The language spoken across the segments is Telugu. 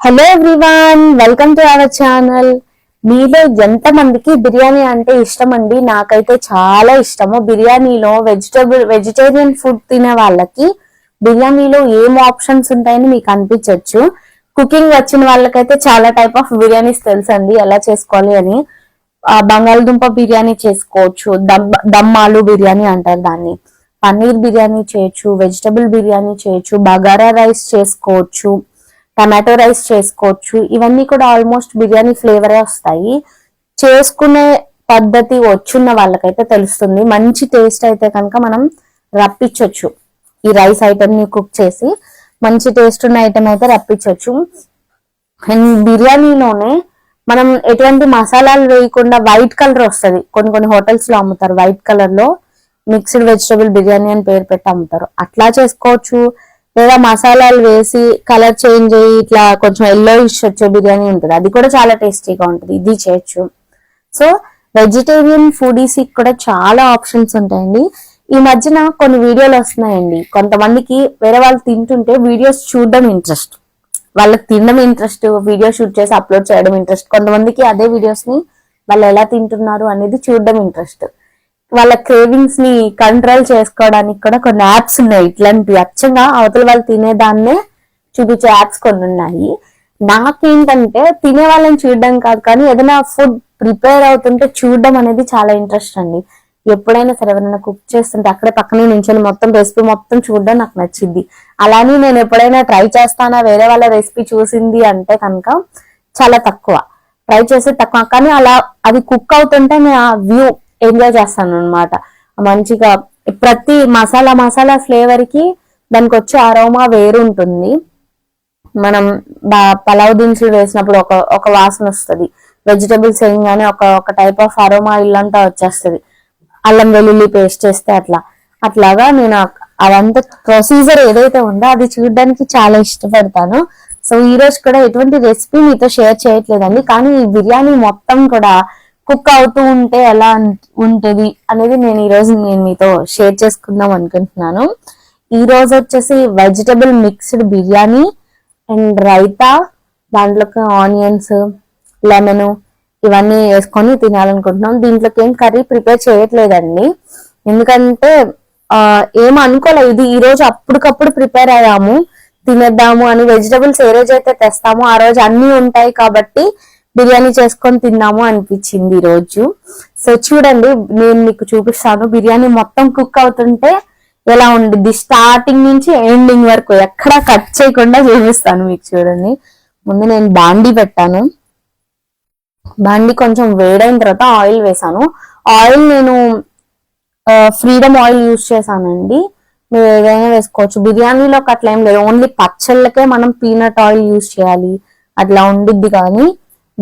Hello everyone welcome to our channel మీలో ఎంత మందికి బిర్యానీ అంటే ఇష్టం అండి నాకైతే చాలా ఇష్టము. బిర్యానీలో వెజిటబుల్ వెజిటేరియన్ ఫుడ్ తినే వాళ్ళకి బిర్యానీలో ఏం ఆప్షన్స్ ఉంటాయని మీకు అనిపించవచ్చు కుకింగ్ వచ్చిన వాళ్ళకైతే చాలా టైప్ ఆఫ్ బిర్యానీస్ తెలుసండి ఎలా చేసుకోవాలి అని. బంగాళదుంప బిర్యానీ చేసుకోవచ్చు దమ్ దమ్మాలు బిర్యానీ అంటారు దాన్ని. పన్నీర్ బిర్యానీ చేయొచ్చు వెజిటబుల్ బిర్యానీ చేయొచ్చు బగారా రైస్ చేసుకోవచ్చు టమాటో రైస్ చేసుకోవచ్చు. ఇవన్నీ కూడా ఆల్మోస్ట్ బిర్యానీ ఫ్లేవరే వస్తాయి. చేసుకునే పద్ధతి వచ్చున్న వాళ్ళకైతే తెలుస్తుంది. మంచి టేస్ట్ అయితే కనుక మనం రప్పించవచ్చు ఈ రైస్ ఐటమ్ని కుక్ చేసి మంచి టేస్ట్ ఉన్న ఐటమ్ అయితే రప్పించవచ్చు అండ్ బిర్యానీలోనే మనం ఎటువంటి మసాలాలు వేయకుండా వైట్ కలర్ వస్తుంది. కొన్ని కొన్ని హోటల్స్లో అమ్ముతారు వైట్ కలర్లో మిక్స్డ్ వెజిటబుల్ బిర్యానీ అని పేరు పెట్టి అమ్ముతారు. అట్లా చేసుకోవచ్చు. లేదా మసాలాలు వేసి కలర్ చేంజ్ అయ్యి ఇట్లా కొంచెం ఎల్లో ఇష్ వచ్చే బిర్యానీ ఉంటుంది. అది కూడా చాలా టేస్టీగా ఉంటుంది. ఇది చేయొచ్చు. సో వెజిటేరియన్ ఫుడీస్ కూడా చాలా ఆప్షన్స్ ఉంటాయండి. ఈ మధ్యన కొన్ని వీడియోలు వస్తున్నాయండి. కొంతమందికి వేరే వాళ్ళు తింటుంటే వీడియోస్ చూడడం ఇంట్రెస్ట్ వాళ్ళకి తినడం ఇంట్రెస్ట్ వీడియో షూట్ చేసి అప్లోడ్ చేయడం ఇంట్రెస్ట్ కొంతమందికి అదే వీడియోస్ని వాళ్ళు ఎలా తింటున్నారు అనేది చూడడం ఇంట్రెస్ట్ వాళ్ళ క్రేవింగ్స్ని కంట్రోల్ చేసుకోవడానికి కూడా కొన్ని యాప్స్ ఉన్నాయి. ఇట్లాంటి అచ్చంగా అవతల వాళ్ళు తినేదాన్నే చూపించే యాప్స్ కొన్ని ఉన్నాయి. నాకేంటంటే తినే వాళ్ళని చూడడం కాదు కానీ ఏదైనా ఫుడ్ ప్రిపేర్ అవుతుంటే చూడడం అనేది చాలా ఇంట్రెస్ట్ అండి. ఎప్పుడైనా సరే ఎవరైనా కుక్ చేస్తుంటే అక్కడే పక్కనే నించొని మొత్తం రెసిపీ మొత్తం చూడడం నాకు నచ్చింది అలానే నేను ఎప్పుడైనా ట్రై చేస్తానా వేరే వాళ్ళ రెసిపీ చూసింది అంటే కనుక చాలా తక్కువ. ట్రై చేస్తే తక్కువ. కానీ అలా అది కుక్ అవుతుంటే నేను ఆ వ్యూ ఎంజాయ్ చేస్తాను అనమాట మంచిగా ప్రతి మసాలా మసాలా ఫ్లేవర్కి దానికి వచ్చే అరోమా వేరు ఉంటుంది మనం బా- పలావ్ దినుసులు వేసినప్పుడు ఒక ఒక వాసన వస్తుంది. వెజిటబుల్స్ వేయగానే ఒక ఒక టైప్ ఆఫ్ అరోమా ఇల్లంతా వచ్చేస్తుంది. అల్లం వెల్లుల్లి పేస్ట్ చేస్తే అట్లా. అట్లాగా నేను అదంతా ప్రొసీజర్ ఏదైతే ఉందో అది చూడడానికి చాలా ఇష్టపడతాను. సో ఈ రోజు కూడా ఎటువంటి రెసిపీ మీతో షేర్ చేయట్లేదండి. కానీ ఈ బిర్యానీ మొత్తం కూడా కుక్ అవుతూ ఉంటే ఎలా ఉంటుంది ఉంటది అనేది నేను ఈరోజు నేను మీతో షేర్ చేసుకుందాం అనుకుంటున్నాను. ఈ రోజు వచ్చేసి vegetable mixed biryani and raita దాంట్లోకి ఆనియన్స్ లెమన్ ఇవన్నీ వేసుకొని తినాలనుకుంటున్నాం. దీంట్లోకి ఏం కర్రీ ప్రిపేర్ చేయట్లేదండి. ఎందుకంటే ఏం అనుకోలేదు ఇది ఈరోజు అప్పటికప్పుడు ప్రిపేర్ అయ్యాము. తినేద్దాము అని వెజిటబుల్స్ ఏ రోజు అయితే తెస్తామో ఆ రోజు అన్నీ ఉంటాయి కాబట్టి బిర్యానీ చేసుకొని తిన్నాము అనిపించింది ఈ రోజు సో చూడండి నేను మీకు చూపిస్తాను. బిర్యానీ మొత్తం కుక్ అవుతుంటే ఎలా ఉండిద్ది? స్టార్టింగ్ నుంచి ఎండింగ్ వరకు ఎక్కడా కట్ చేయకుండా చూపిస్తాను మీకు చూడండి. ముందు నేను బాండీ పెట్టాను. బాండీ కొంచెం వేడైన తర్వాత ఆయిల్ వేసాను. ఆయిల్ నేను ఫ్రీడమ్ ఆయిల్ యూస్ చేశానండి. మీరు ఏదైనా వేసుకోవచ్చు. బిర్యానీలోకి అట్లా ఏం లేదు. ఓన్లీ పచ్చళ్ళకే మనం పీనట్ ఆయిల్ యూస్ చేయాలి. అట్లా ఉండిద్ది కానీ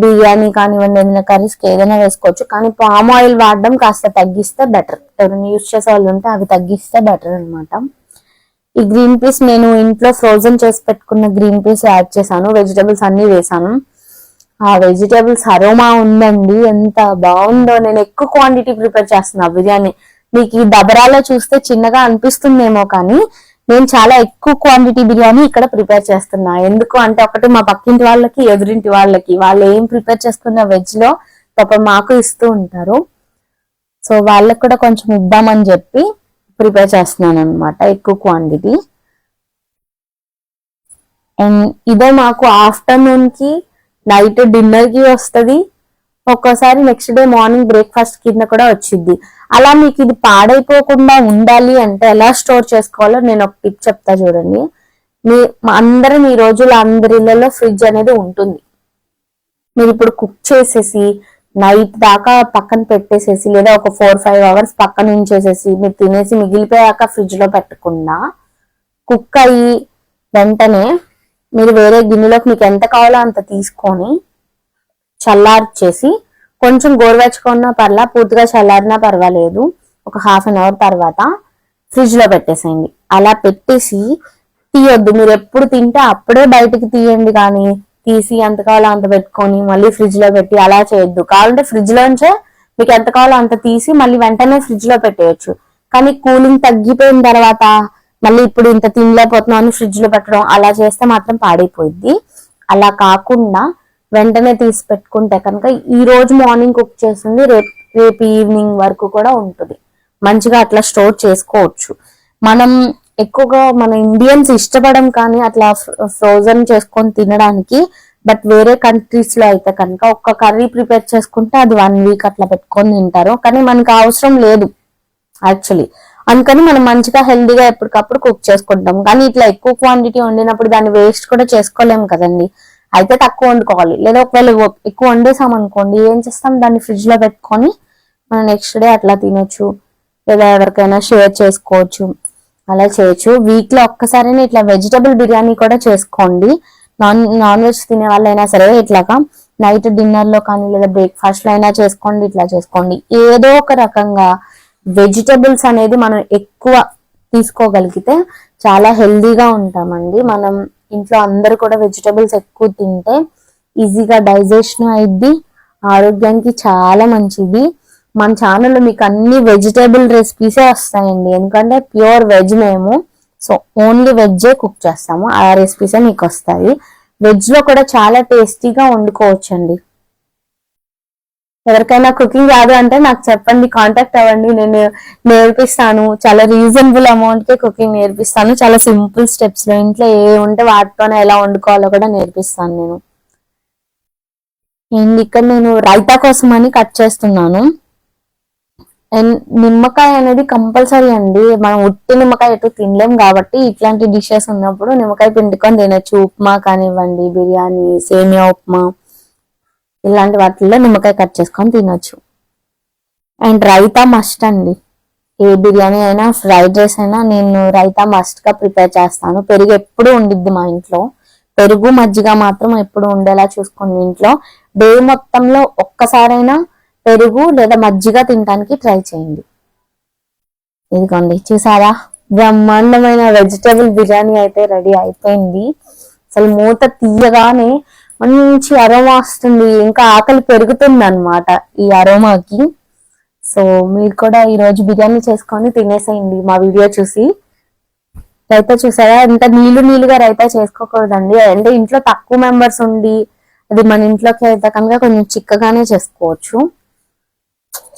బిర్యానీ కానివ్వండి ఏదైనా కర్రీస్కి ఏదైనా వేసుకోవచ్చు. కానీ పామ్ ఆయిల్ వాడడం కాస్త తగ్గిస్తే బెటర్ ఎవరైనా యూస్ చేసే వాళ్ళు ఉంటే అవి తగ్గిస్తే బెటర్ అన్నమాట. ఈ గ్రీన్ పీస్ నేను ఇంట్లో ఫ్రోజన్ చేసి పెట్టుకున్న గ్రీన్ పీస్ యాడ్ చేశాను. వెజిటబుల్స్ అన్ని వేసాను ఆ వెజిటేబుల్స్ అరోమా ఉందండి. ఎంత బాగుందో. నేను ఎక్కువ క్వాంటిటీ ప్రిపేర్ చేస్తున్నా బిర్యానీ. మీకు ఈ దబరాలో చూస్తే చిన్నగా అనిపిస్తుందేమో కానీ నేను చాలా ఎక్కువ క్వాంటిటీ బిర్యానీ ఇక్కడ ప్రిపేర్ చేస్తున్నా. ఎందుకు అంటే ఒకటి మా పక్కింటి వాళ్ళకి ఎదురింటి వాళ్ళకి. వాళ్ళు ఏం ప్రిపేర్ చేసుకున్న వెజ్లో పాప మాకు ఇస్తూ ఉంటారు. సో వాళ్ళకి కూడా కొంచెం ఇద్దామని చెప్పి ప్రిపేర్ చేస్తున్నాను అనమాట ఎక్కువ క్వాంటిటీ అండ్ ఇదే మాకు ఆఫ్టర్నూన్కి నైట్ డిన్నర్కి వస్తుంది. ఒక్కోసారి నెక్స్ట్ డే మార్నింగ్ బ్రేక్ఫాస్ట్ కింద కూడా వచ్చింది అలా మీకు ఇది పాడైపోకుండా ఉండాలి అంటే ఎలా స్టోర్ చేసుకోవాలో నేను ఒక టిప్ చెప్తా చూడండి. మీ అందరం ఈ రోజుల్లో అందరి ఇళ్ళలో ఫ్రిడ్జ్ అనేది ఉంటుంది. మీరు ఇప్పుడు కుక్ చేసేసి నైట్ దాకా పక్కన పెట్టేసేసి లేదా ఒక ఫోర్ ఫైవ్ అవర్స్ పక్కన ఉంచేసేసి మీరు తినేసి మిగిలిపోయాక ఫ్రిడ్జ్లో పెట్టకుండా కుక్ అయ్యి వెంటనే మీరు వేరే గిన్నెలోకి మీకు ఎంత కావాలో అంత తీసుకొని చల్లార్చేసి కొంచెం గోరువెచ్చకున్నా పర్లా పూర్తిగా చల్లారినా పర్వాలేదు. ఒక హాఫ్ అన్ అవర్ తర్వాత ఫ్రిడ్జ్లో పెట్టేసేయండి. అలా పెట్టేసి తీయొద్దు. మీరు ఎప్పుడు తింటే అప్పుడే బయటికి తీయండి కానీ తీసి ఎంత కావాలో అంత పెట్టుకొని మళ్ళీ ఫ్రిడ్జ్లో పెట్టి అలా చేయొద్దు. కావాలంటే ఫ్రిడ్జ్ లోంచే మీకు ఎంత కావాలో అంత తీసి మళ్ళీ వెంటనే ఫ్రిడ్జ్లో పెట్టేయచ్చు. కానీ కూలింగ్ తగ్గిపోయిన తర్వాత మళ్ళీ ఇప్పుడు ఇంత తినలేకపోతున్నాం అని ఫ్రిడ్జ్లో పెట్టడం అలా చేస్తే మాత్రం పాడైపోయింది అలా కాకుండా వెంటనే తీసి పెట్టుకుంటే కనుక ఈ రోజు మార్నింగ్ కుక్ చేసింది రేపు రేపు ఈవినింగ్ వరకు కూడా ఉంటుంది. మంచిగా అట్లా స్టోర్ చేసుకోవచ్చు. మనం ఎక్కువగా మన ఇండియన్స్ ఇష్టపడం కానీ అట్లా ఫ్రోజన్ చేసుకొని తినడానికి బట్ వేరే కంట్రీస్లో అయితే కనుక ఒక్క కర్రీ ప్రిపేర్ చేసుకుంటే అది వన్ వీక్ అట్లా పెట్టుకొని తింటారు. కానీ మనకు అవసరం లేదు యాక్చువల్లీ అందుకని మనం మంచిగా హెల్దీగా ఎప్పటికప్పుడు కుక్ చేసుకుంటాం. కానీ ఇట్లా ఎక్కువ క్వాంటిటీ వండినప్పుడు దాన్ని వేస్ట్ కూడా చేసుకోలేము కదండి. అయితే తక్కువ వండుకోవాలి. లేదా ఒకవేళ ఎక్కువ వండేసాం అనుకోండి ఏం చేస్తాం? దాన్ని ఫ్రిడ్జ్లో పెట్టుకొని మనం నెక్స్ట్ డే అట్లా తినొచ్చు. లేదా ఎవరికైనా షేర్ చేసుకోవచ్చు. అలా చేయొచ్చు. వీక్లో ఒక్కసారైనా ఇట్లా వెజిటబుల్ బిర్యానీ కూడా చేసుకోండి. నాన్ నాన్ వెజ్ తినే వాళ్ళైనా సరే ఇట్లాగా నైట్ డిన్నర్లో కానీ లేదా బ్రేక్ఫాస్ట్లో అయినా చేసుకోండి ఇట్లా చేసుకోండి. ఏదో ఒక రకంగా వెజిటబుల్స్ అనేది మనం ఎక్కువ తీసుకోగలిగితే చాలా హెల్దీగా ఉంటామండి. మనం ఇంట్లో అందరు కూడా వెజిటబుల్స్ ఎక్కువ తింటే ఈజీగా డైజెషన్ అయిద్ది ఆరోగ్యానికి చాలా మంచిది. మన ఛానల్లో మీకు అన్ని వెజిటేబుల్ రెసిపీసే వస్తాయండి. ఎందుకంటే ప్యూర్ వెజ్ మేము. సో ఓన్లీ వెజ్జే కుక్ చేస్తాము. ఆ రెసిపీసే మీకు వస్తాయి. వెజ్లో కూడా చాలా టేస్టీగా వండుకోవచ్చండి. ఎవరికైనా కుకింగ్ రాదు అంటే నాకు చెప్పండి కాంటాక్ట్ అవ్వండి. నేను నేర్పిస్తాను. చాలా రీజనబుల్ అమౌంట్ కే కుకింగ్ నేర్పిస్తాను. చాలా సింపుల్ స్టెప్స్లో ఇంట్లో ఏ ఉంటే వాటితోనే ఎలా వండుకోవాలో కూడా నేర్పిస్తాను నేను. అండ్ ఇక్కడ నేను రైతా కోసం అని కట్ చేస్తున్నాను. అండ్ నిమ్మకాయ అనేది కంపల్సరీ అండి. మనం ఉట్టి నిమ్మకాయ ఎటు తినలేం కాబట్టి ఇట్లాంటి డిషెస్ ఉన్నప్పుడు నిమ్మకాయ పిండుకొని తినచ్చు. ఉప్మా కానివ్వండి బిర్యానీ సేమియా ఉప్మా. ఇలాంటి వాటిల్లో నిమ్మకాయ కట్ చేసుకొని తినొచ్చు. అండ్ రైతా మస్ట్ అండి. ఏ బిర్యానీ అయినా ఫ్రైడ్ రైస్ అయినా నేను రైతా మస్ట్గా ప్రిపేర్ చేస్తాను. పెరుగు ఎప్పుడు ఉండిద్ది మా ఇంట్లో. పెరుగు మజ్జిగ మాత్రం ఎప్పుడు ఉండేలా చూసుకోండి ఇంట్లో. డే మొత్తంలో ఒక్కసారైనా పెరుగు లేదా మజ్జిగ తినడానికి ట్రై చేయండి. ఇదిగోండి చూసారా? బ్రహ్మాండమైన వెజిటేబుల్ బిర్యానీ అయితే రెడీ అయిపోయింది. అసలు మూత తీయగానే మంచి అరోమా వస్తుంది. ఇంకా ఆకలి పెరుగుతుంది అనమాట ఈ అరోమాకి సో మీరు కూడా ఈరోజు బిర్యానీ చేసుకొని తినేసేయండి మా వీడియో చూసి. రైతా చూసారా? ఎంత నీళ్ళు నీళ్ళుగా రైతా చేసుకోకూడదండి. అంటే ఇంట్లో తక్కువ మెంబర్స్ ఉండి అది మన ఇంట్లోకి అయితే కనుక కొంచెం చిక్కగానే చేసుకోవచ్చు.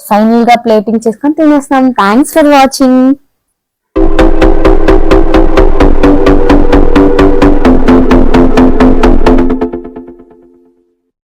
ఫైనల్గా ప్లేటింగ్ చేసుకొని తినేస్తాం. Thanks for watching